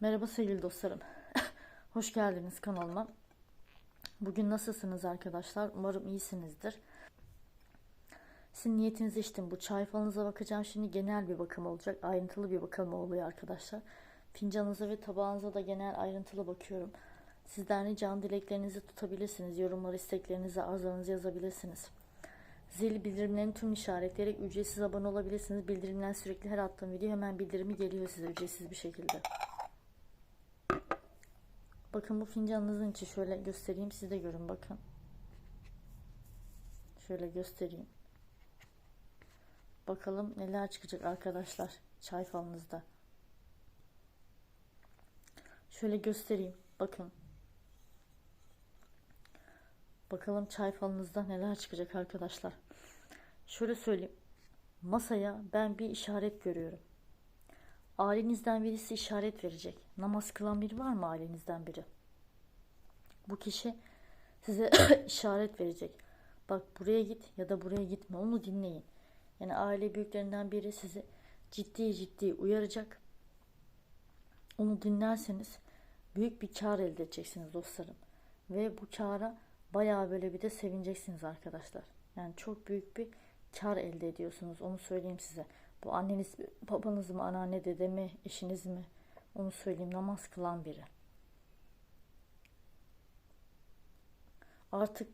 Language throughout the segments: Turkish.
Merhaba sevgili dostlarım. Hoş geldiniz kanalıma. Bugün nasılsınız arkadaşlar? Umarım iyisinizdir. Sizin niyetinizi içtim. Bu çay falınıza bakacağım. Şimdi genel bir bakım olacak. Ayrıntılı bir bakım oluyor arkadaşlar. Fincanınıza ve tabağınıza da genel ayrıntılı bakıyorum. Sizden ricam dileklerinizi tutabilirsiniz. Yorumlar, isteklerinizi, arzularınızı yazabilirsiniz. Zil bildirimlerini tüm işaretleyerek ücretsiz abone olabilirsiniz. Bildirimler sürekli her attığım video hemen bildirimi geliyor size ücretsiz bir şekilde. Bakın bu fincanınızın içi şöyle göstereyim siz de görün bakın. Şöyle göstereyim. Bakalım neler çıkacak arkadaşlar çay falınızda. Şöyle göstereyim. Bakın. Bakalım çay falınızda neler çıkacak arkadaşlar. Şöyle söyleyeyim. Masaya ben bir işaret görüyorum. Ailenizden birisi işaret verecek. Namaz kılan biri var mı ailenizden biri? Bu kişi size işaret verecek. Bak buraya git ya da buraya gitme. Onu dinleyin. Yani aile büyüklerinden biri sizi ciddi ciddi uyaracak. Onu dinlerseniz büyük bir kar elde edeceksiniz dostlarım. Ve bu kara bayağı böyle bir de sevineceksiniz arkadaşlar. Yani çok büyük bir kar elde ediyorsunuz. Onu söyleyeyim size. Bu anneniz, babanız mı, anneanne, dede mi, eşiniz mi? Onu söyleyeyim. Namaz kılan biri. Artık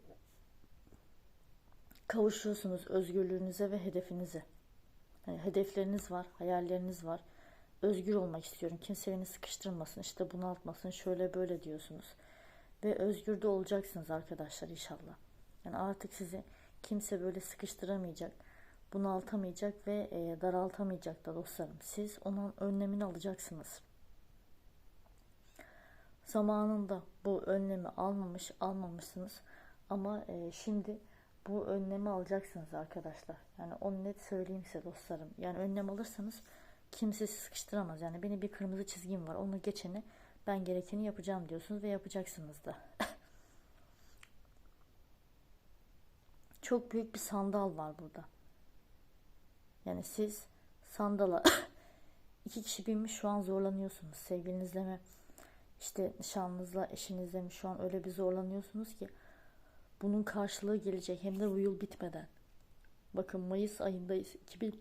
kavuşuyorsunuz özgürlüğünüze ve hedefinize. Hedefleriniz var, hayalleriniz var. Özgür olmak istiyorum. Kimse beni sıkıştırmasın, işte bunaltmasın, şöyle böyle diyorsunuz. Ve özgür de olacaksınız arkadaşlar inşallah. Yani artık sizi kimse böyle sıkıştıramayacak, bunaltamayacak ve e, daraltamayacak da dostlarım. Siz onun önlemini alacaksınız. Zamanında bu önlemi almamış, almamışsınız. Ama e, şimdi bu önlemi alacaksınız arkadaşlar. Yani onu net söyleyeyim size dostlarım. Yani önlem alırsanız kimse sıkıştıramaz. Yani benim bir kırmızı çizgim var. Onu geçeni ben gerekeni yapacağım diyorsunuz ve yapacaksınız da. Çok büyük bir sandal var burada. Yani siz sandala iki kişi binmiş şu an zorlanıyorsunuz. Sevgilinizle mi işte nişanlınızla eşinizle mi şu an öyle bir zorlanıyorsunuz ki bunun karşılığı gelecek hem de bu yıl bitmeden. Bakın Mayıs ayındayız. 2000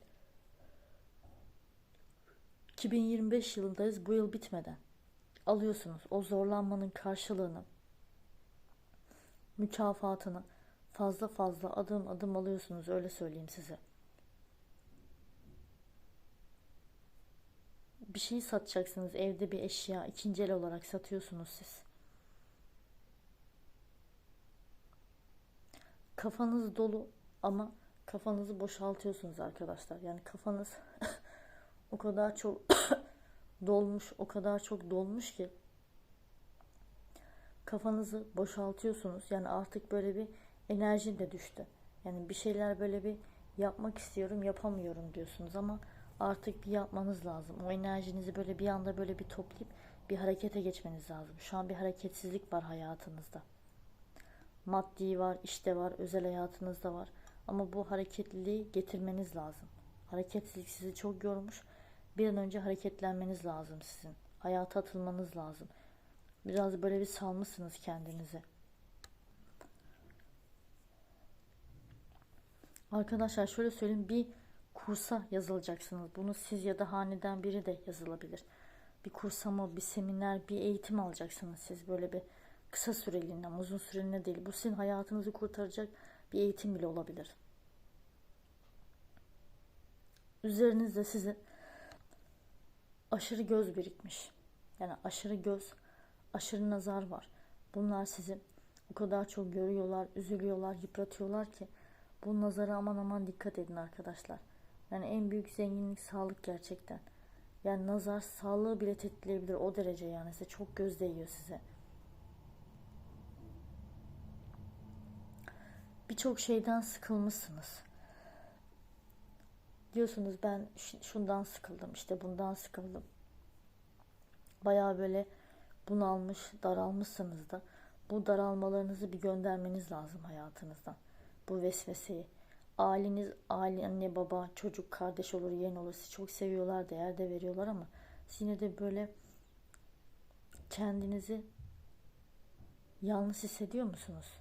2025 yılındayız. Bu yıl bitmeden alıyorsunuz o zorlanmanın karşılığını, mükafatını fazla fazla adım adım alıyorsunuz öyle söyleyeyim size. Bir şey satacaksınız evde bir eşya ikinci el olarak satıyorsunuz siz. Kafanız dolu ama kafanızı boşaltıyorsunuz arkadaşlar. Yani kafanız o kadar çok dolmuş, o kadar çok dolmuş ki kafanızı boşaltıyorsunuz. Yani artık böyle bir enerjin de düştü. Yani bir şeyler böyle bir yapmak istiyorum, yapamıyorum diyorsunuz ama artık bir yapmanız lazım. O enerjinizi böyle bir anda böyle bir toplayıp bir harekete geçmeniz lazım. Şu an bir hareketsizlik var hayatınızda. Maddi var, işte var, özel hayatınızda var. Ama bu hareketliliği getirmeniz lazım. Hareketsizlik sizi çok yormuş. Bir an önce hareketlenmeniz lazım sizin. Hayata atılmanız lazım. Biraz böyle bir salmışsınız kendinizi. Arkadaşlar şöyle söyleyeyim bir kursa yazılacaksınız. Bunu siz ya da haneden biri de yazılabilir. Bir kursa mı, bir seminer, bir eğitim alacaksınız siz böyle bir kısa süreliğine, uzun süreliğine değil. Bu sizin hayatınızı kurtaracak bir eğitim bile olabilir. Üzerinizde sizin aşırı göz birikmiş. Yani aşırı göz, aşırı nazar var. Bunlar sizi o kadar çok görüyorlar, üzülüyorlar, yıpratıyorlar ki bu nazara aman aman dikkat edin arkadaşlar. Yani en büyük zenginlik sağlık gerçekten. Yani nazar sağlığı bile tetikleyebilir o derece yani size çok göz değiyor size. Birçok şeyden sıkılmışsınız. Diyorsunuz ben şundan sıkıldım işte bundan sıkıldım. Baya böyle bunalmış, daralmışsınız da bu daralmalarınızı bir göndermeniz lazım hayatınızdan. Bu vesveseyi. Aileniz, aile, anne, baba, çocuk, kardeş olur, yeğen olur. Sizi çok seviyorlar, değer de veriyorlar ama yine de böyle kendinizi yalnız hissediyor musunuz?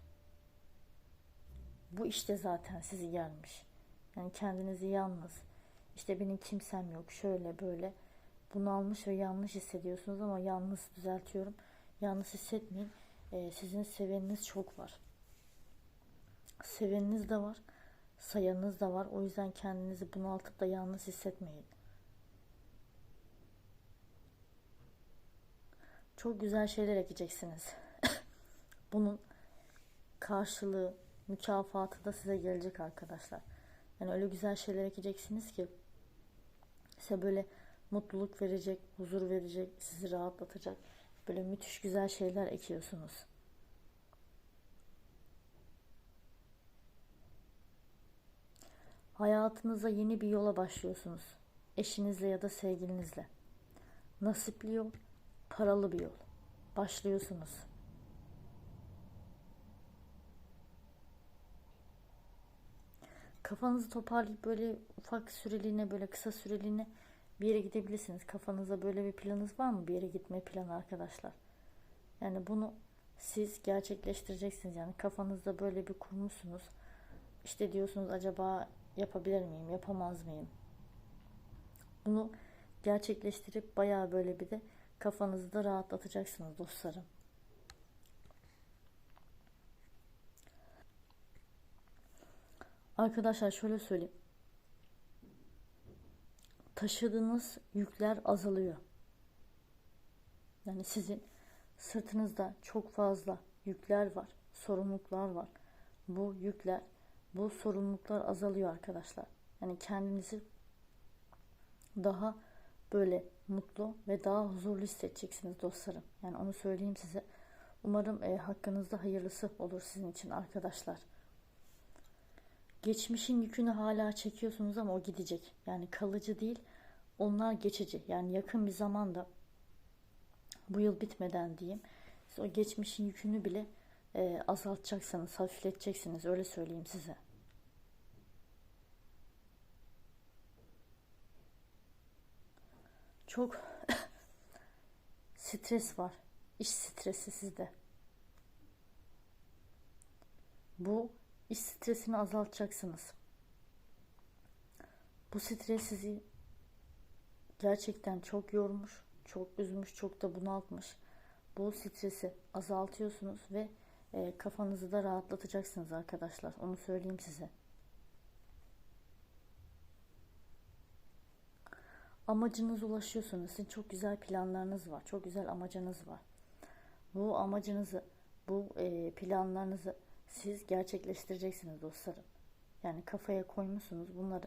Bu işte zaten sizi gelmiş. Yani kendinizi yalnız, işte benim kimsem yok, şöyle böyle bunalmış ve yanlış hissediyorsunuz ama yalnız düzeltiyorum. Yalnız hissetmeyin. Ee, sizin seveniniz çok var. Seveniniz de var, sayanınız da var. O yüzden kendinizi bunaltıp da yalnız hissetmeyin. Çok güzel şeyler ekeceksiniz. Bunun karşılığı, mükafatı da size gelecek arkadaşlar. Yani öyle güzel şeyler ekeceksiniz ki size böyle mutluluk verecek, huzur verecek, sizi rahatlatacak. Böyle müthiş güzel şeyler ekiyorsunuz. Hayatınıza yeni bir yola başlıyorsunuz. Eşinizle ya da sevgilinizle. Nasipli yol, paralı bir yol. Başlıyorsunuz. Kafanızı toparlayıp böyle ufak süreliğine böyle kısa süreliğine bir yere gidebilirsiniz. Kafanızda böyle bir planınız var mı? Bir yere gitme planı arkadaşlar. Yani bunu siz gerçekleştireceksiniz. Yani kafanızda böyle bir kurmuşsunuz. İşte diyorsunuz acaba yapabilir miyim, yapamaz mıyım? Bunu gerçekleştirip bayağı böyle bir de kafanızı da rahatlatacaksınız dostlarım. Arkadaşlar şöyle söyleyeyim. Taşıdığınız yükler azalıyor. Yani sizin sırtınızda çok fazla yükler var, sorumluluklar var. Bu yükler, bu sorumluluklar azalıyor arkadaşlar. Yani kendinizi daha böyle mutlu ve daha huzurlu hissedeceksiniz dostlarım. Yani onu söyleyeyim size. Umarım e, hakkınızda hayırlısı olur sizin için arkadaşlar. Geçmişin yükünü hala çekiyorsunuz ama o gidecek. Yani kalıcı değil. Onlar geçici. Yani yakın bir zamanda bu yıl bitmeden diyeyim. Siz o geçmişin yükünü bile e, azaltacaksınız, hafifleteceksiniz. Öyle söyleyeyim size. Çok stres var. İş stresi sizde. Bu iş stresini azaltacaksınız. Bu stres sizi gerçekten çok yormuş, çok üzmüş, çok da bunaltmış. Bu stresi azaltıyorsunuz ve e, kafanızı da rahatlatacaksınız arkadaşlar. Onu söyleyeyim size. amacınıza ulaşıyorsunuz. Sizin çok güzel planlarınız var. Çok güzel amacınız var. Bu amacınızı, bu e, planlarınızı siz gerçekleştireceksiniz dostlarım. Yani kafaya koymuşsunuz bunları.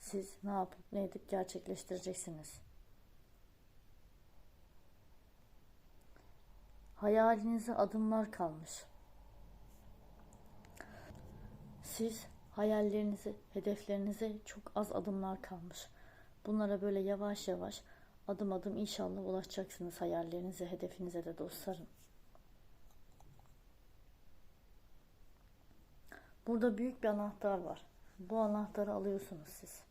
Siz ne yapıp ne edip gerçekleştireceksiniz. Hayalinize adımlar kalmış. Siz hayallerinizi, hedeflerinize çok az adımlar kalmış. Bunlara böyle yavaş yavaş adım adım inşallah ulaşacaksınız hayallerinize, hedefinize de dostlarım. Burada büyük bir anahtar var. Bu anahtarı alıyorsunuz siz.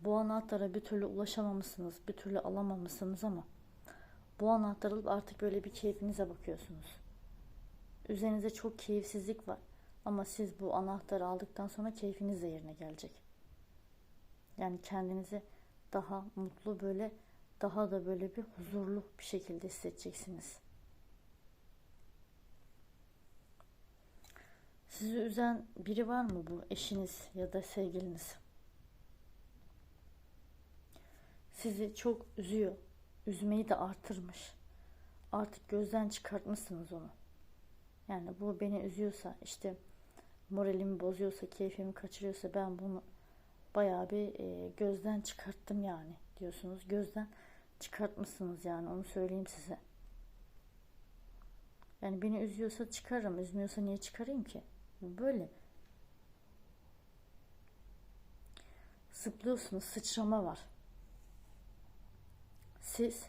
Bu anahtara bir türlü ulaşamamışsınız, bir türlü alamamışsınız ama bu anahtarı alıp artık böyle bir keyfinize bakıyorsunuz. Üzerinize çok keyifsizlik var ama siz bu anahtarı aldıktan sonra keyfiniz de yerine gelecek. Yani kendinizi daha mutlu böyle daha da böyle bir huzurlu bir şekilde hissedeceksiniz. Sizi üzen biri var mı bu eşiniz ya da sevgiliniz? Sizi çok üzüyor. Üzmeyi de artırmış. Artık gözden çıkartmışsınız onu. Yani bu beni üzüyorsa işte moralimi bozuyorsa, keyfimi kaçırıyorsa ben bunu bayağı bir e, gözden çıkarttım yani diyorsunuz. Gözden çıkartmışsınız yani onu söyleyeyim size. Yani beni üzüyorsa çıkarırım. Üzmüyorsa niye çıkarayım ki? Böyle. Zıplıyorsunuz. Sıçrama var. Siz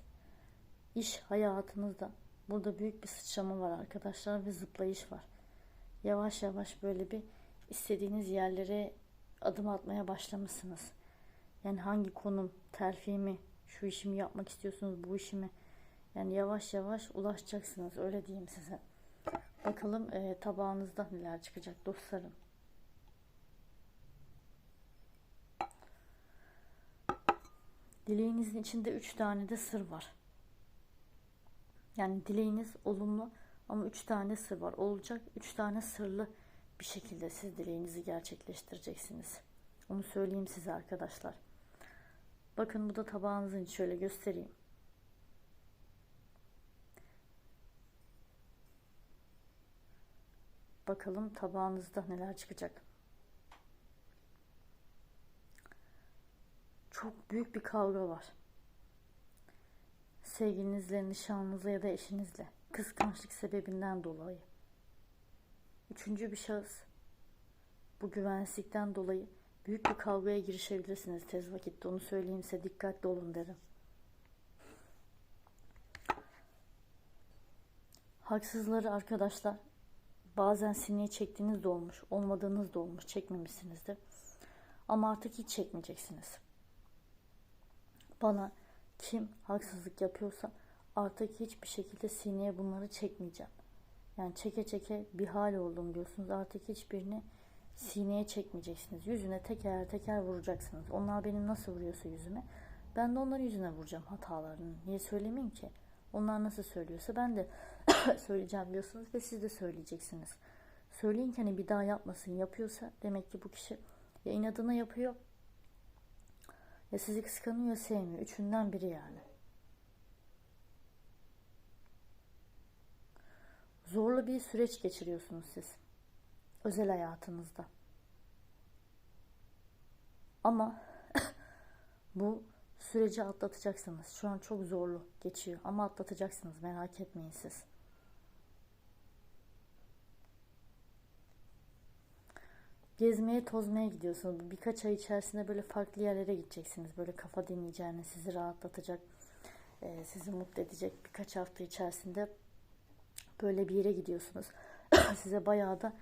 iş hayatınızda burada büyük bir sıçrama var arkadaşlar ve zıplayış var. Yavaş yavaş böyle bir istediğiniz yerlere adım atmaya başlamışsınız. Yani hangi konum, terfi mi, şu işimi yapmak istiyorsunuz, bu işimi. Yani yavaş yavaş ulaşacaksınız öyle diyeyim size. Bakalım e, tabağınızda neler çıkacak dostlarım. Dileğinizin içinde üç tane de sır var. Yani dileğiniz olumlu ama üç tane sır var. Olacak üç tane sırlı bir şekilde siz dileğinizi gerçekleştireceksiniz. Onu söyleyeyim size arkadaşlar. Bakın bu da tabağınızın şöyle göstereyim. Bakalım tabağınızda neler çıkacak. Çok büyük bir kavga var. Sevgilinizle, nişanlınızla ya da eşinizle. Kıskançlık sebebinden dolayı. Üçüncü bir şahıs. Bu güvensizlikten dolayı büyük bir kavgaya girişebilirsiniz tez vakitte. Onu söyleyeyim dikkatli olun derim. Haksızları arkadaşlar bazen sineye çektiğiniz de olmuş, olmadığınız da olmuş, çekmemişsinizdir. Ama artık hiç çekmeyeceksiniz. Bana kim haksızlık yapıyorsa artık hiçbir şekilde sineye bunları çekmeyeceğim. Yani çeke çeke bir hal oldum diyorsunuz. Artık hiçbirini sineye çekmeyeceksiniz. Yüzüne teker teker vuracaksınız. Onlar benim nasıl vuruyorsa yüzüme ben de onların yüzüne vuracağım hatalarını. Niye söylemeyeyim ki? Onlar nasıl söylüyorsa ben de söyleyeceğim diyorsunuz ve siz de söyleyeceksiniz. Söyleyin ki hani bir daha yapmasın. Yapıyorsa demek ki bu kişi ya inadına yapıyor ya sizi kıskanıyor sevmiyor. Üçünden biri yani. Zorlu bir süreç geçiriyorsunuz siz. Özel hayatınızda. Ama bu süreci atlatacaksınız. Şu an çok zorlu geçiyor ama atlatacaksınız. Merak etmeyin siz. Gezmeye tozmaya gidiyorsunuz. Birkaç ay içerisinde böyle farklı yerlere gideceksiniz. Böyle kafa dinleyeceğiniz, sizi rahatlatacak, e, sizi mutlu edecek birkaç hafta içerisinde böyle bir yere gidiyorsunuz. Size bayağı da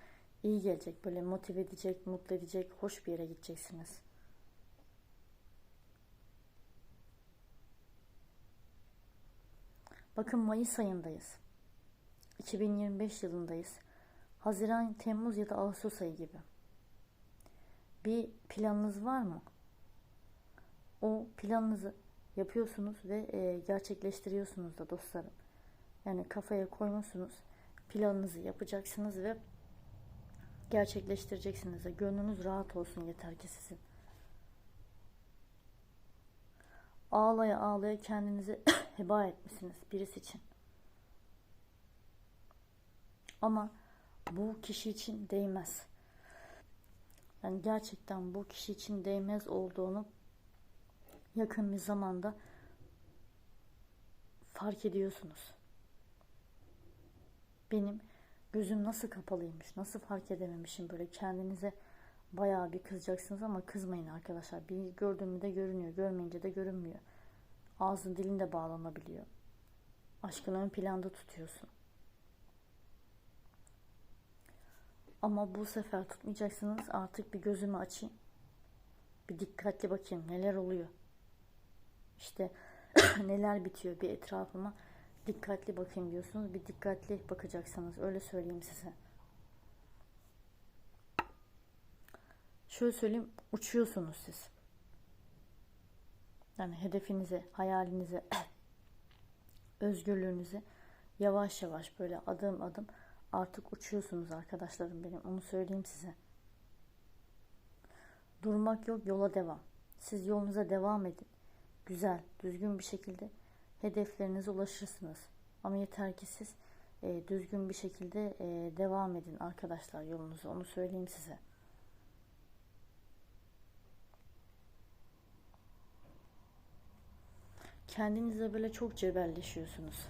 iyi gelecek. Böyle motive edecek, mutlu edecek, hoş bir yere gideceksiniz. Bakın Mayıs ayındayız. 2025 yılındayız. Haziran, Temmuz ya da Ağustos ayı gibi. Bir planınız var mı? O planınızı yapıyorsunuz ve e, gerçekleştiriyorsunuz da dostlarım. Yani kafaya koymuşsunuz. Planınızı yapacaksınız ve gerçekleştireceksiniz gönlünüz rahat olsun yeter ki sizin. Ağlaya ağlaya kendinizi heba etmişsiniz birisi için. Ama bu kişi için değmez. Yani gerçekten bu kişi için değmez olduğunu yakın bir zamanda fark ediyorsunuz. Benim gözüm nasıl kapalıymış, nasıl fark edememişim böyle kendinize bayağı bir kızacaksınız ama kızmayın arkadaşlar. Bir gördüğümü de görünüyor, görmeyince de görünmüyor. Ağzın dilin de bağlanabiliyor. Aşkını ön planda tutuyorsun. Ama bu sefer tutmayacaksınız. Artık bir gözümü açayım. Bir dikkatli bakayım neler oluyor. İşte neler bitiyor bir etrafıma dikkatli bakayım diyorsunuz. Bir dikkatli bakacaksınız. Öyle söyleyeyim size. Şöyle söyleyeyim. Uçuyorsunuz siz. Yani hedefinize, hayalinize, özgürlüğünüze yavaş yavaş böyle adım adım artık uçuyorsunuz arkadaşlarım benim. Onu söyleyeyim size. Durmak yok, yola devam. Siz yolunuza devam edin. Güzel, düzgün bir şekilde hedeflerinize ulaşırsınız. Ama yeter ki siz e, düzgün bir şekilde e, devam edin arkadaşlar yolunuzu. Onu söyleyeyim size. Kendinize böyle çok cebelleşiyorsunuz.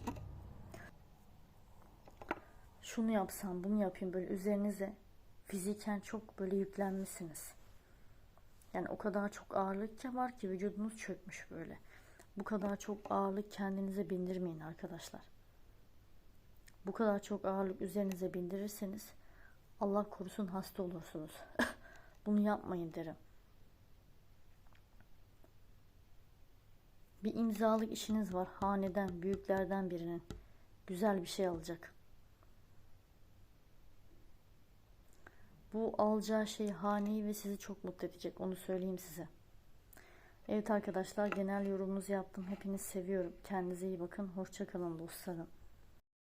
Şunu yapsam, bunu yapayım böyle üzerinize fiziken çok böyle yüklenmişsiniz. Yani o kadar çok ağırlık var ki vücudunuz çökmüş böyle. Bu kadar çok ağırlık kendinize bindirmeyin arkadaşlar. Bu kadar çok ağırlık üzerinize bindirirseniz Allah korusun hasta olursunuz. Bunu yapmayın derim. Bir imzalık işiniz var. Haneden, büyüklerden birinin. Güzel bir şey alacak. Bu alacağı şey haneyi ve sizi çok mutlu edecek. Onu söyleyeyim size. Evet arkadaşlar genel yorumunuzu yaptım. Hepinizi seviyorum. Kendinize iyi bakın. Hoşça kalın dostlarım.